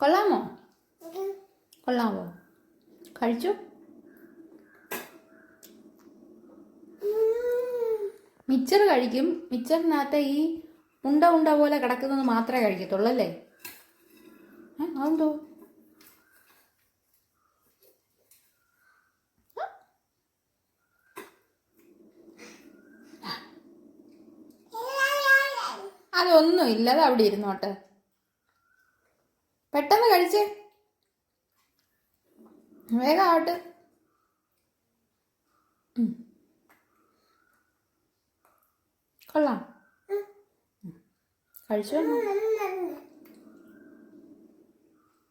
കൊള്ളാമോ? കൊള്ളാമോ കഴിച്ചു? മിച്ചർ കഴിക്കും. മിച്ചറിനകത്ത് ഈ ഉണ്ട ഉണ്ട പോലെ കിടക്കുന്നത് മാത്രമേ കഴിക്കത്തുള്ളൂ അല്ലേ അതെന്തോ? അതൊന്നും ഇല്ലാതെ അത് അവിടെ ഇരുന്നോട്ടെ. പെട്ടെന്ന് കഴിച്ചേ. വേഗം ആവട്ടെ. ഉം. കൊള്ളാം. ഉം. കഴിച്ചു?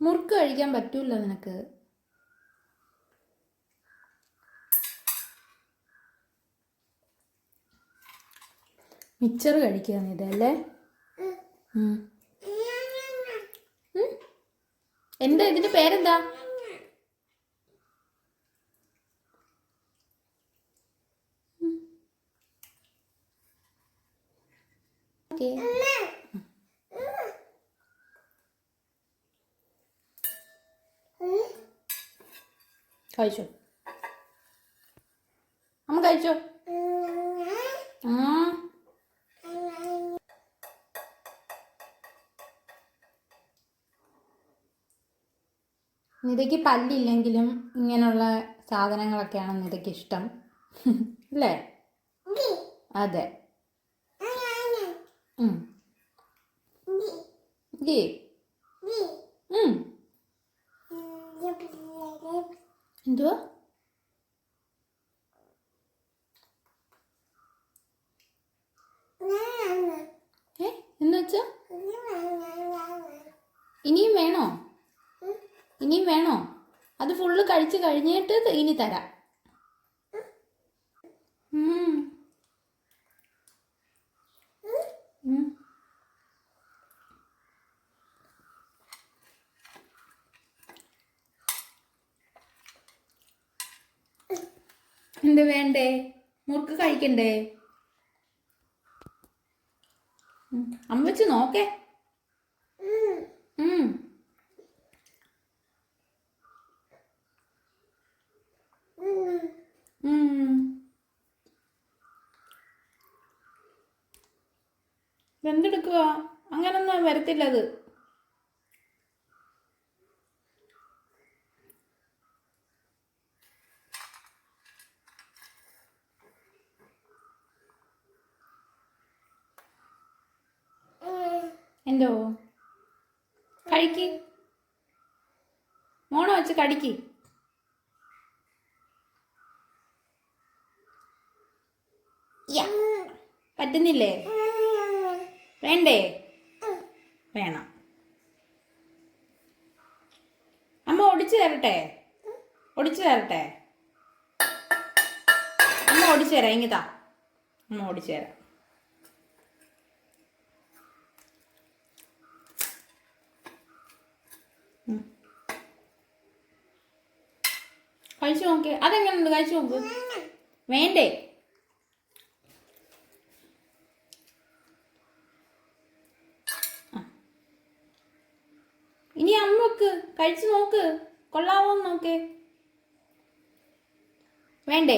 മുറുക്ക് കഴിക്കാൻ പറ്റൂല നിനക്ക്. മിച്ചർ കഴിക്കുക ഇതല്ലേ? എന്താ ഇതിന്റെ പേരെന്താ? കഴിച്ചോ? അമ്മ കഴിച്ചോ? നിതയ്ക്ക് പല്ലില്ലെങ്കിലും ഇങ്ങനെയുള്ള സാധനങ്ങളൊക്കെയാണ് നിതയ്ക്ക് ഇഷ്ടം. അല്ലേ? അതെ. എന്തുവാ ഏ എന്നുവെച്ചാ ഇനിയും വേണോ ഇനിയും വേണോ? അത് ഫുള്ള് കഴിച്ച് കഴിഞ്ഞിട്ട് ഇനി തരാം. എന്ത് വേണ്ടേ? മുറുക്ക് കഴിക്കണ്ടേ? അമ്മച്ച് നോക്കേ. എന്തെടുക്കുക അങ്ങനൊന്നും വരത്തില്ല അത്. എന്തോ? കഴിക്ക് മോണ വെച്ച് കടിക്ക്. പറ്റുന്നില്ലേ? വേണ്ടേ? വേണം. അമ്മ ഒടിച്ചു തരട്ടെ? ഒടിച്ചു തരട്ടെ? അമ്മ ഒടിച്ചു തരാം. ഇങ്ങിതാ അമ്മ ഓടിച്ചു തരാം. കഴിച്ചു നോക്ക്. അതെങ്ങനെയുണ്ട് കഴിച്ചു നോക്ക്. വേണ്ടേ? അമ്മയ്ക്ക് കഴിച്ചു നോക്ക്. കൊള്ളാവോ നോക്ക്. വേണ്ടേ?